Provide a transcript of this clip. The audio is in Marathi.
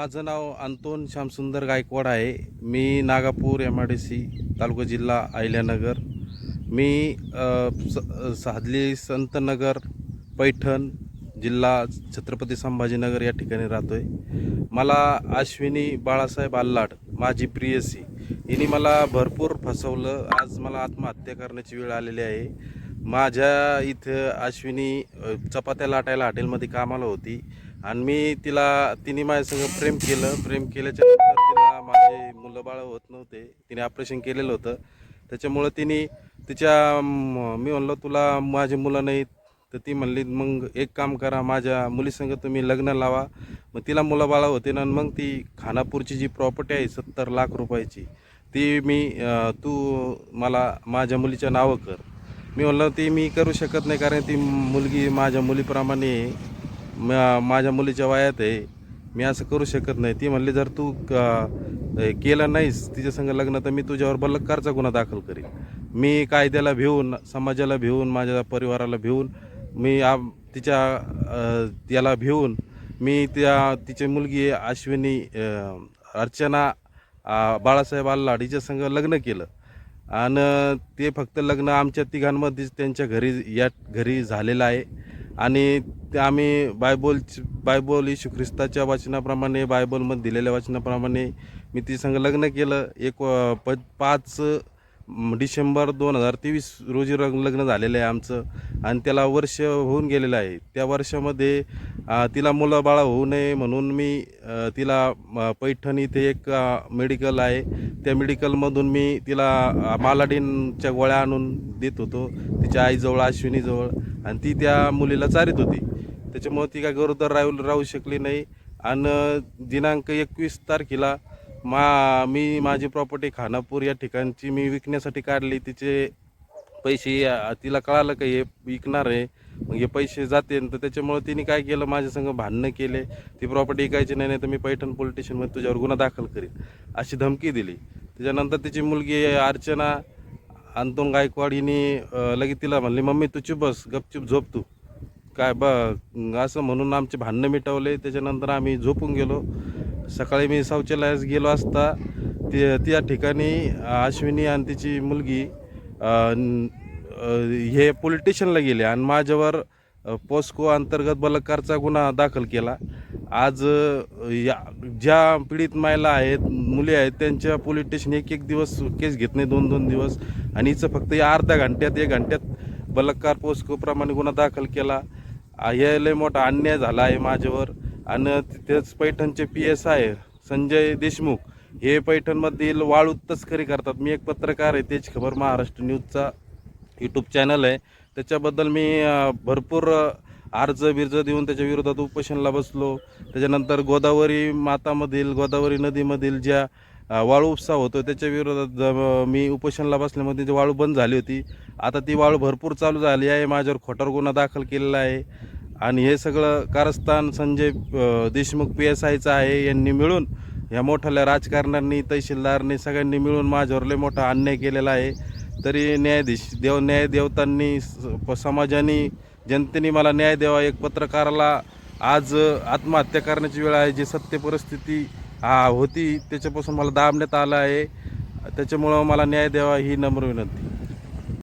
माझं नाव अंतोन श्यामसुंदर गायकवाड आहे. मी Nagapur M I D C taluka जिल्हा अहिल्यानगर. मी स- साधली संतनगर पैठण जिल्हा छत्रपती संभाजीनगर या ठिकाणी राहतो आहे मला अश्विनी बाळासाहेब आल्लाड माझी प्रियसी हिने मला भरपूर फसवलं. आज मला आत्महत्या करण्याची वेळ आलेली आहे. माझ्या इथं अश्विनी चपात्या लाटायला हॉटेलमध्ये कामाला होती. आणि मी तिला तिने माझ्यासंग प्रेम केलं. प्रेम केल्याच्यानंतर तिला माझे मुलं बाळ होत नव्हते. तिने ऑपरेशन केलेलं होतं. त्याच्यामुळं तिने तिच्या मी म्हणलो तुला माझी मुलं नाहीत. तर ती म्हणली मग एक काम करा माझ्या मुलीसंग तुम्ही लग्न लावा. मग तिला मुलं बाळा होते ना मग ती खानापूरची जी प्रॉपर्टी आहे सत्तर लाख रुपयाची ती मी तू मला माझ्या मुलीच्या नावं कर. मी म्हणलं ती मी करू शकत नाही कारण ती मुलगी माझ्या मुलीप्रमाणे आहे. म- माझ्या मुलीच्या वयात आहे. मी असं करू शकत नाही. ती म्हणली जर तू क- केलं नाहीस तिच्या संग लग्न तर मी तुझ्यावर बलात्कारचा गुन्हा दाखल करीन. मी कायद्याला भिवून समाजाला भिवून माझ्या परिवाराला भिवून मी आ तिच्या याला भिवून मी त्या तिची मुलगी अश्विनी अर्चना बाळासाहेब आल्लाड हिच्या संग लग्न केलं. आणि ते फक्त लग्न आमच्या तिघांमध्येच त्यांच्या घरी या घरी झालेलं आहे. आणि ते आम्ही बायबल बायबल येशू ख्रिस्ताच्या वाचनाप्रमाणे बायबलमध्ये दिलेल्या वचनाप्रमाणे मी ती संग लग्न केलं. एक प पाच डिसेंबर दोन हजार तेवीस रोजी रंग लग्न झालेलं आहे आमचं. आणि त्याला वर्ष होऊन गेलेलं आहे. त्या वर्षामध्ये तिला मुलं बाळा होऊ नये म्हणून मी तिला पैठण इथे एक मेडिकल आहे. त्या मेडिकलमधून मी तिला मालाडीनच्या गोळ्या आणून देत होतो. तिच्या आईजवळ अश्विनीजवळ. आणि ती त्या मुलीला चारित होती. त्याच्यामुळं ती काय गरोदर राहू राहू शकली नाही. आणि दिनांक एकवीस तारखेला मा मी माझी प्रॉपर्टी खानापूर या ठिकाणची मी विकण्यासाठी काढली. तिचे पैसे तिला कळालं का हे विकणार आहे. मग हे पैसे जाते. तर त्याच्यामुळे तिने काय केलं? माझ्या संग भांडणं केले. ती प्रॉपर्टी विकायची नाही नाही तर मी पैठण पोलीस स्टेशनमध्ये तुझ्यावर गुन्हा दाखल करीन अशी धमकी दिली. त्याच्यानंतर तिची मुलगी अर्चना अंतोन गायकवाड हिने लगेच तिला म्हणली मम्मी तू चुप बस गपचूप झोप तू. काय ब असं म्हणून आमचे भांडणं मिटवले. त्याच्यानंतर आम्ही झोपून गेलो. सकाळी मी शौचालयास गेलो असता ते त्या ठिकाणी अश्विनी आणि तिची मुलगी हे पोलीस स्टेशनला गेले आणि माझ्यावर पोस्को अंतर्गत बलात्कारचा गुन्हा दाखल केला. आज या ज्या पीडित महिला आहेत मुली आहेत त्यांच्या पोलीस स्टेशन एक एक दिवस केस घेत नाही दोन दोन दिवस. आणि हिचं फक्त या अर्ध्या घंट्यात एक घंट्यात बलात्कार पोस्कोप्रमाणे गुन्हा दाखल केला. हे लय मोठा अन्याय झाला आहे माझ्यावर. आणि तिथेच पैठणचे P S I Sanjay Deshmukh हे पैठणमधील वाळू तस्करी करतात. मी एक पत्रकार आहे तेच खबर महाराष्ट्र न्यूजचा यूट्यूब चॅनल आहे. त्याच्याबद्दल मी भरपूर अर्ज बिर्ज देऊन त्याच्या विरोधात उपोषणला बसलो. त्याच्यानंतर गोदावरी मातामधील गोदावरी नदीमधील ज्या वाळू उपसा होतो त्याच्या विरोधात मी उपोषणला बसल्यामध्ये ती वाळू बंद झाली होती आता ती वाळू भरपूर चालू झाली आहे. माझ्यावर खोटार गुन्हा दाखल केलेला आहे. आणि हे सगळं कारस्थान संजय देशमुख पी एस आयचं आहे. यांनी मिळून या मोठ्याल्या राजकारण्यांनी तहसीलदारनी सगळ्यांनी मिळून माझ्यावर लय मोठा अन्याय केलेला आहे. तरी न्यायाधीश देव न्याय देवतांनी स- प- समाजाने जनतेने मला न्याय द्यावा. एक पत्रकाराला आज आत्महत्या करण्याची वेळ आहे जी सत्य परिस्थिती हा होती. त्याच्यापासून मला दाबण्यात आलं आहे. त्याच्यामुळं मला न्याय द्यावा ही नम्र विनंती.